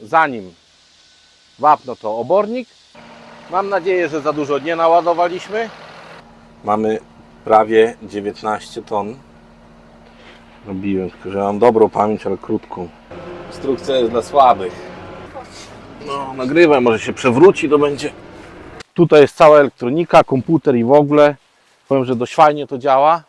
zanim wapno to obornik. Mam nadzieję, że za dużo nie naładowaliśmy. Mamy prawie 19 ton. Robiłem, tylko że mam dobrą pamięć, ale krótką. Instrukcja jest dla słabych. No, nagrywam, może się przewróci, to będzie. Tutaj jest cała elektronika, komputer i w ogóle. Powiem, że dość fajnie to działa.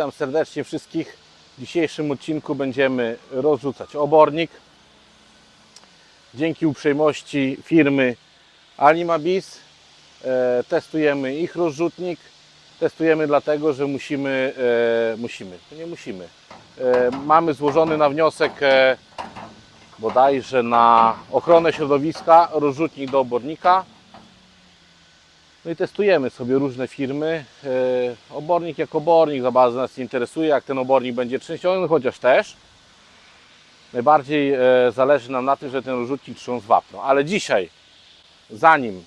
Witam serdecznie wszystkich. W dzisiejszym odcinku będziemy rozrzucać obornik. Dzięki uprzejmości firmy Alimabis e, testujemy ich rozrzutnik. Testujemy dlatego, że musimy, e, musimy, nie musimy. E, mamy złożony na wniosek bodajże na ochronę środowiska rozrzutnik do obornika. No i testujemy sobie różne firmy. E, Obornik jak obornik, za bardzo nas nie interesuje, jak ten obornik będzie trzęsiony, chociaż też. Najbardziej e, zależy nam na tym, że ten rozrzutnik trząsł wapno. Ale dzisiaj, zanim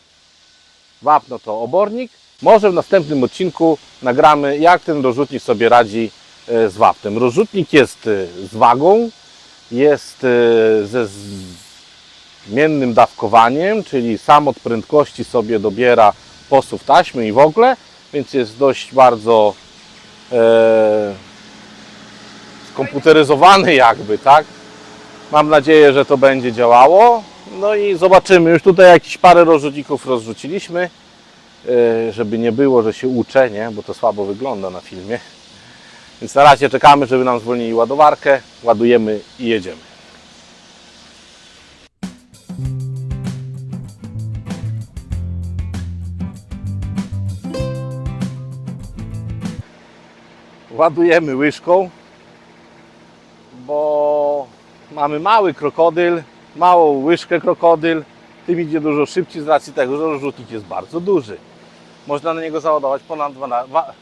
wapno to obornik, może w następnym odcinku nagramy, jak ten rozrzutnik sobie radzi e, z wapnem. Rozrzutnik jest z wagą, jest ze zmiennym dawkowaniem, czyli sam od prędkości sobie dobiera posuw taśmy i w ogóle, więc jest dość bardzo e, skomputeryzowany jakby, tak? Mam nadzieję, że to będzie działało. No i zobaczymy. Już tutaj jakieś parę rozrzutników rozrzuciliśmy, e, żeby nie było, że się uczę, nie? Bo to słabo wygląda na filmie. Więc na razie czekamy, żeby nam zwolnili ładowarkę. Ładujemy i jedziemy. Ładujemy łyżką, bo mamy mały krokodyl, małą łyżkę krokodyl. Tym idzie dużo szybciej z racji tego, że rozrzutnik jest bardzo duży. Można na niego załadować ponad, 12, wa-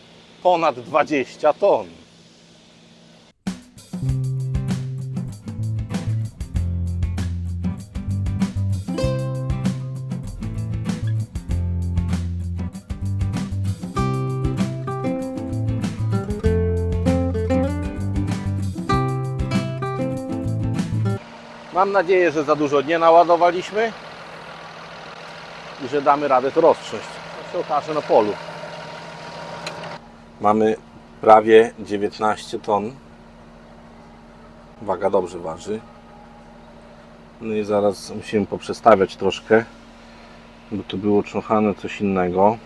ponad 20 ton. Mam nadzieję, że za dużo nie naładowaliśmy i że damy radę to roztrząść. To się okaże na polu. Mamy prawie 19 ton. Waga dobrze waży. No i zaraz musimy poprzestawiać troszkę, bo to było trząchane coś innego.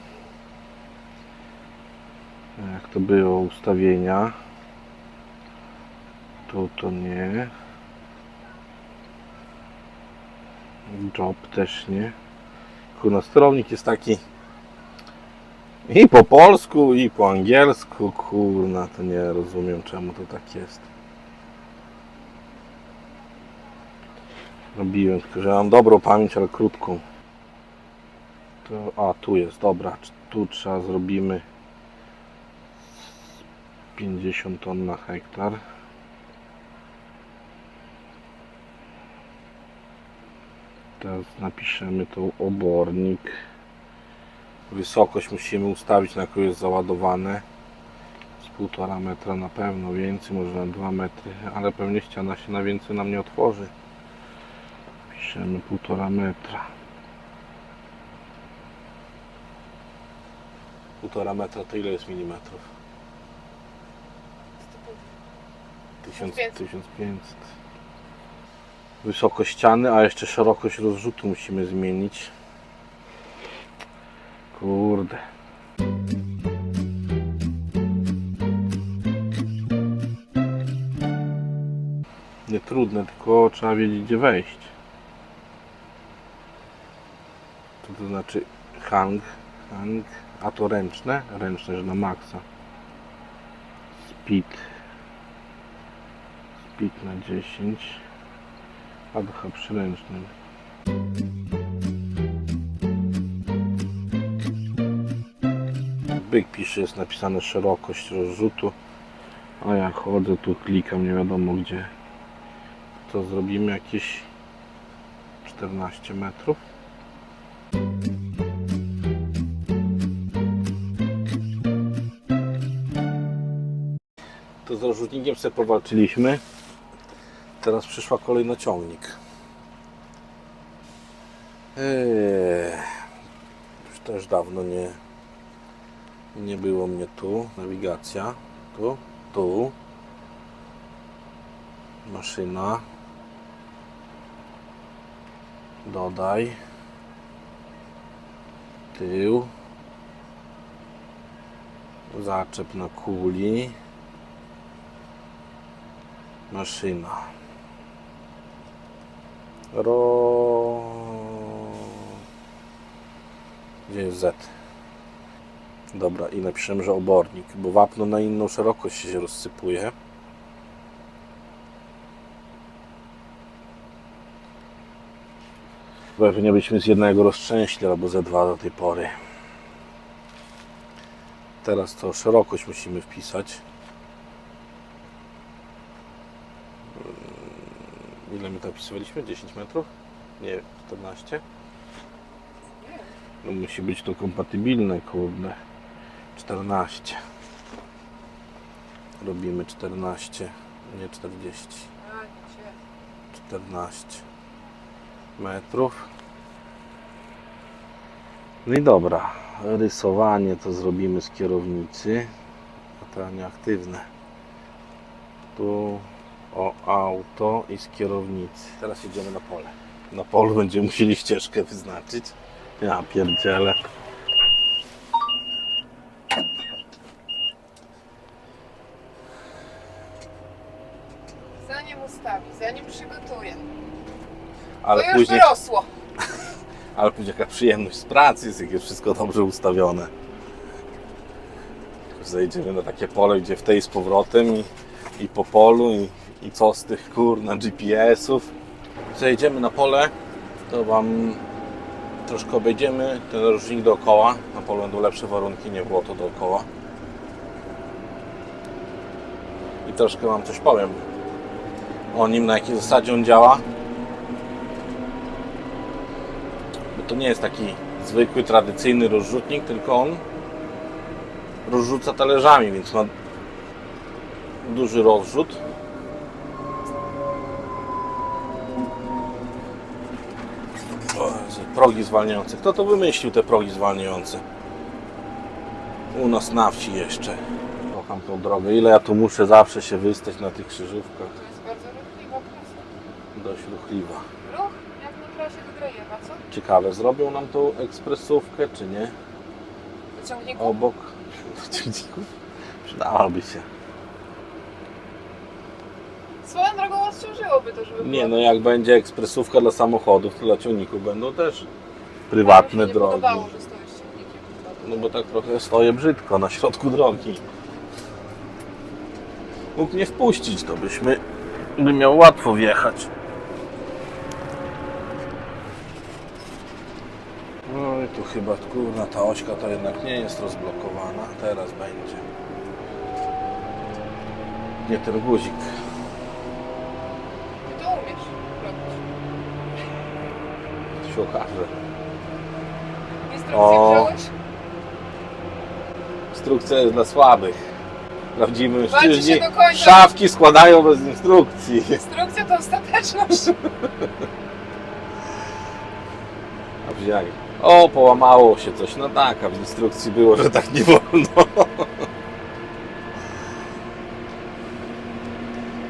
Jak to było ustawienia. Tu to nie. Job też nie. Kurna, sterownik jest taki i po polsku, i po angielsku. Kurna, to nie rozumiem czemu to tak jest. Robiłem, tylko że mam dobrą pamięć, ale krótką. To, a, tu jest, dobra. Tu trzeba zrobimy 50 ton na hektar. Teraz napiszemy tu obornik. Wysokość musimy ustawić na jaką jest załadowane. Z półtora metra na pewno więcej, może na 2 metry, ale pewnie ściana się na więcej nam nie otworzy. Piszemy półtora metra. Półtora metra to ile jest milimetrów? 1000, 1500 wysokość ściany, a jeszcze szerokość rozrzutu musimy zmienić. Kurde. Nie trudne, tylko trzeba wiedzieć gdzie wejść. Co to znaczy hang? Hang, a to ręczne? Ręczne, że na maksa. Speed. Speed na 10. AGH przylężnym. Byk pisze, jest napisane szerokość rozrzutu, a ja chodzę tu klikam, nie wiadomo gdzie. To zrobimy jakieś 14 metrów. To z rozrzutnikiem sobie powalczyliśmy. Teraz przyszła kolej na ciągnik. Eee, już też dawno nie, nie było mnie tu. Nawigacja. Tu, tu. Maszyna. Dodaj. Tył. Zaczep na kuli. Maszyna. Ro... Gdzie jest Z? Dobra, i napiszemy, że obornik, bo wapno na inną szerokość się rozsypuje. Pewnie byśmy z jednego roztrzęśli albo ze dwa do tej pory. Teraz to szerokość musimy wpisać. Ile my tam wpisywaliśmy? 10 metrów? Nie, 14? No musi być to kompatybilne, kurde. 14. Robimy 14, nie 40. 14 metrów. No i dobra, rysowanie to zrobimy z kierownicy, a to nieaktywne. Tu o auto i z kierownicy. Teraz jedziemy na pole. Na polu będziemy musieli ścieżkę wyznaczyć. Ja pierdzielę. Zanim ustawi, zanim przygotuje. Ale to już później, wyrosło. ale później jaka przyjemność z pracy jest, jak jest wszystko dobrze ustawione. Zejdziemy na takie pole, gdzie w tej z powrotem i, i po polu i, i co z tych kurna GPS-ów. Zejdziemy na pole, to Wam troszkę obejdziemy ten różnik dookoła. Na polu będą lepsze warunki, nie było to dookoła. I troszkę Wam coś powiem o nim, na jakiej zasadzie on działa. Bo to nie jest taki zwykły, tradycyjny rozrzutnik, tylko on rozrzuca talerzami, więc ma duży rozrzut. Progi zwalniające. Kto to wymyślił te progi zwalniające? U nas na wsi jeszcze. Kocham tą drogę. Ile ja tu muszę zawsze się wystać na tych krzyżówkach. To jest bardzo ruchliwa trasa. Dość ruchliwa. Ruch jak na trasie do Grajewa, co? Ciekawe, zrobią nam tą ekspresówkę, czy nie? Do ciągniku? Obok. Ciągników? Przydałaby się. Swoją drogą odciążyłoby to, żeby Nie było- no, jak będzie ekspresówka dla samochodów, to dla ciągników będą też prywatne mi się nie drogi. podobało, że stoisz z ciągnikiem. No bo tak trochę stoję brzydko na środku drogi. Mógł mnie wpuścić, to byśmy by miał łatwo wjechać. No i tu chyba kurna ta ośka to jednak nie jest rozblokowana. Teraz będzie. Nie ten guzik. Ty to umiesz robić. To się okaże. Instrukcję O. wziąłeś? Instrukcja jest dla słabych. Prawdziwi Walczy mężczyźni się do końca. szafki składają bez instrukcji. Instrukcja to ostateczność. A wzięli. O, połamało się coś. No tak, a w instrukcji było, że tak nie wolno.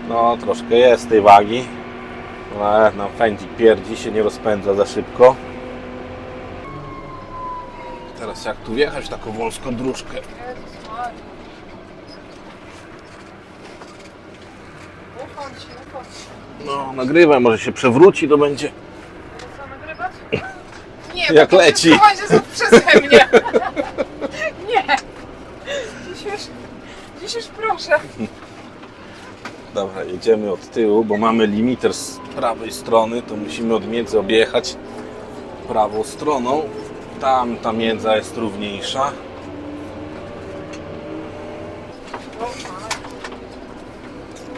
No, troszkę jest tej wagi. Ale nam fędzik pierdzi, się nie rozpędza za szybko. Teraz jak tu wjechać taką wąską dróżkę? No, nagrywaj, może się przewróci, to będzie. Co, nagrywać? Nie, Jak bo to leci. wszystko będzie przeze mnie. Nie. Dziś już, dziś już proszę. Dobra, jedziemy od tyłu, bo mamy limiter z prawej strony, to musimy od między objechać prawą stroną. Tam ta międza jest równiejsza.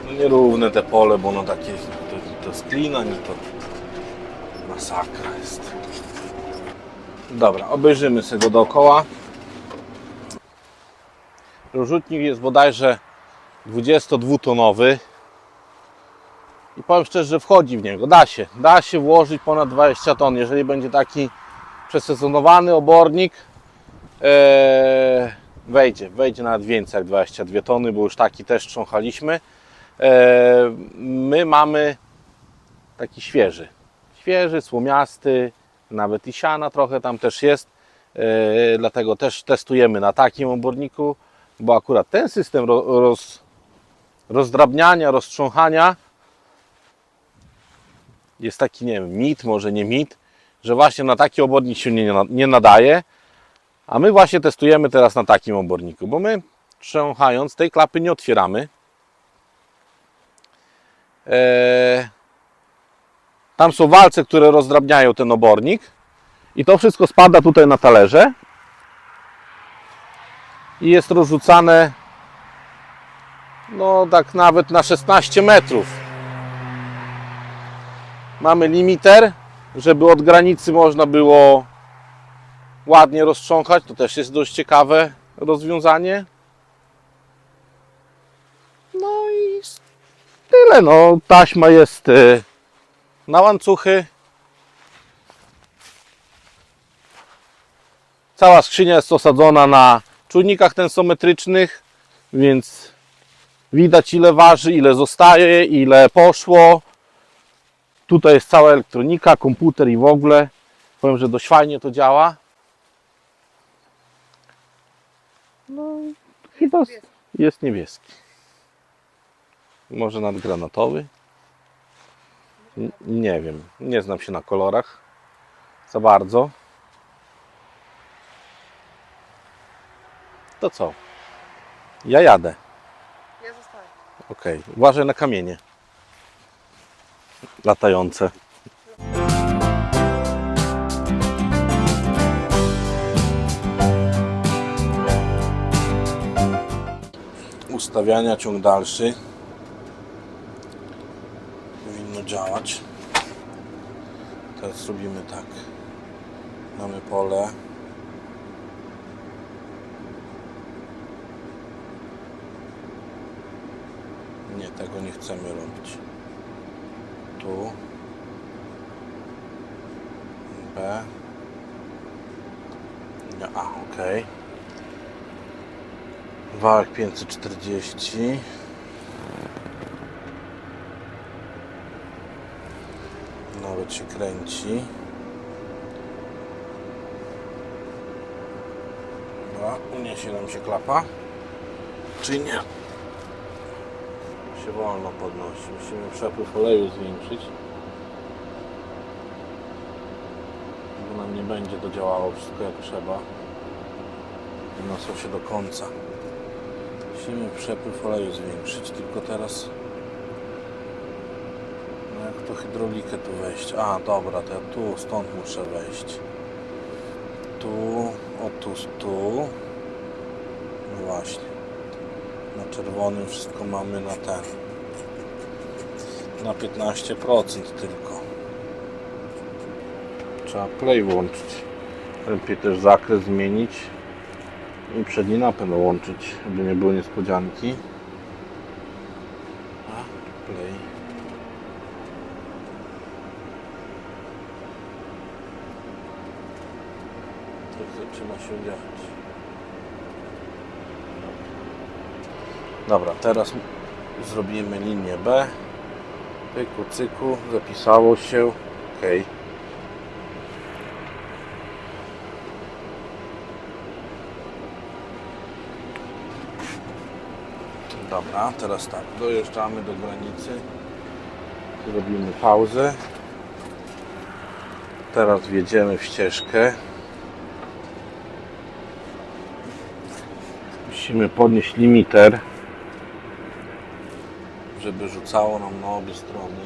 No nierówne te pole, bo ono takie to, to sklina, nie to masakra jest. Dobra, obejrzymy sobie go dookoła. Rozrzutnik jest bodajże 22-tonowy. I powiem szczerze, że wchodzi w niego. Da się. Da się włożyć ponad 20 ton. Jeżeli będzie taki przesezonowany obornik, e, wejdzie. Wejdzie nawet więcej jak 22 tony, bo już taki też trząchaliśmy. E, my mamy taki świeży. Świeży, słomiasty, nawet i siana trochę tam też jest. E, dlatego też testujemy na takim oborniku, bo akurat ten system ro, roz, rozdrabniania, roztrząchania jest taki, nie wiem, mit, może nie mit, że właśnie na taki obornik się nie, nie nadaje. A my właśnie testujemy teraz na takim oborniku, bo my trząchając tej klapy nie otwieramy. Eee, tam są walce, które rozdrabniają ten obornik i to wszystko spada tutaj na talerze i jest rozrzucane no tak nawet na 16 metrów. Mamy limiter, żeby od granicy można było ładnie roztrząchać. To też jest dość ciekawe rozwiązanie. No i tyle. No, taśma jest y, na łańcuchy. Cała skrzynia jest osadzona na czujnikach tensometrycznych, więc widać ile waży, ile zostaje, ile poszło. Tutaj jest cała elektronika, komputer i w ogóle. Powiem, że dość fajnie to działa. No, chyba jest niebieski. Może nadgranatowy? N- Nie wiem, nie znam się na kolorach za bardzo. To co? Ja jadę. Okej, uważaj na kamienie latające. Ustawiania ciąg dalszy powinno działać. Teraz zrobimy tak. Mamy pole. Tego nie chcemy robić. Tu. B. Nie, A, ok. Wałek 540. Nawet się kręci. Dobra, uniesie nam się klapa. Czy nie? Się wolno podnosi. Musimy przepływ oleju zwiększyć. Bo nam nie będzie to działało wszystko jak trzeba. Wyniosło się do końca. Musimy przepływ oleju zwiększyć, tylko teraz no jak to hydraulikę tu wejść? A, dobra, to ja tu, stąd muszę wejść. Tu, o tu, tu. No właśnie. Na czerwonym wszystko mamy na ten. Na 15% tylko. Trzeba play włączyć. Lepiej też zakres zmienić. I przedni napęd łączyć, aby nie było niespodzianki. A, play. Coś zaczyna się dziać. Dobra, teraz zrobimy linię B. Pyku, cyku, zapisało się. Ok. Dobra, teraz tak, dojeżdżamy do granicy. Zrobimy pauzę. Teraz wjedziemy w ścieżkę. Musimy podnieść limiter żeby rzucało nam na obie strony.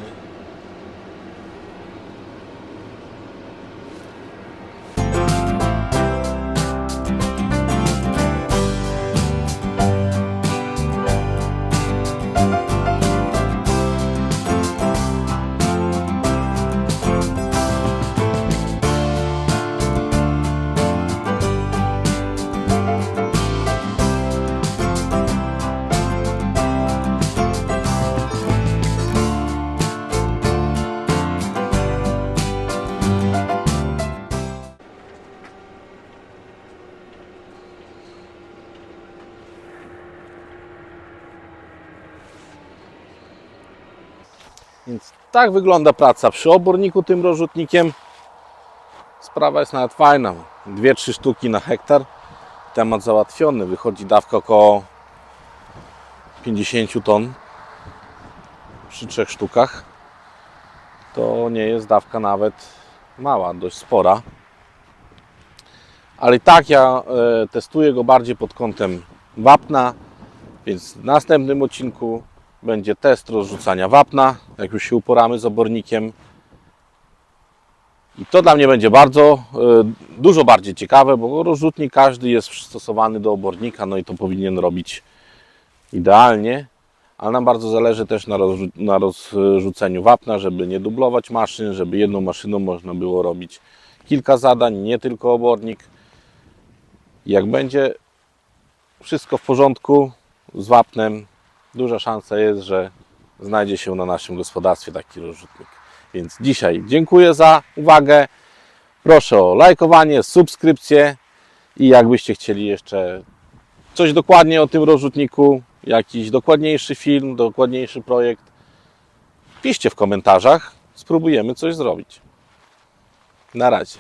Tak wygląda praca przy oborniku tym rozrzutnikiem. Sprawa jest nawet fajna. Dwie, trzy sztuki na hektar. Temat załatwiony. Wychodzi dawka około 50 ton przy trzech sztukach. To nie jest dawka nawet mała, dość spora. Ale i tak ja e, testuję go bardziej pod kątem wapna, więc w następnym odcinku będzie test rozrzucania wapna, jak już się uporamy z obornikiem. I to dla mnie będzie bardzo, e, dużo bardziej ciekawe, bo rozrzutnik każdy jest przystosowany do obornika, no i to powinien robić idealnie. Ale nam bardzo zależy też na, rozrzu- na rozrzuceniu wapna, żeby nie dublować maszyn, żeby jedną maszyną można było robić kilka zadań, nie tylko obornik. Jak będzie wszystko w porządku z wapnem, duża szansa jest, że znajdzie się na naszym gospodarstwie taki rozrzutnik. Więc dzisiaj dziękuję za uwagę. Proszę o lajkowanie, subskrypcję i jakbyście chcieli jeszcze coś dokładnie o tym rozrzutniku, jakiś dokładniejszy film, dokładniejszy projekt, piszcie w komentarzach. Spróbujemy coś zrobić. Na razie.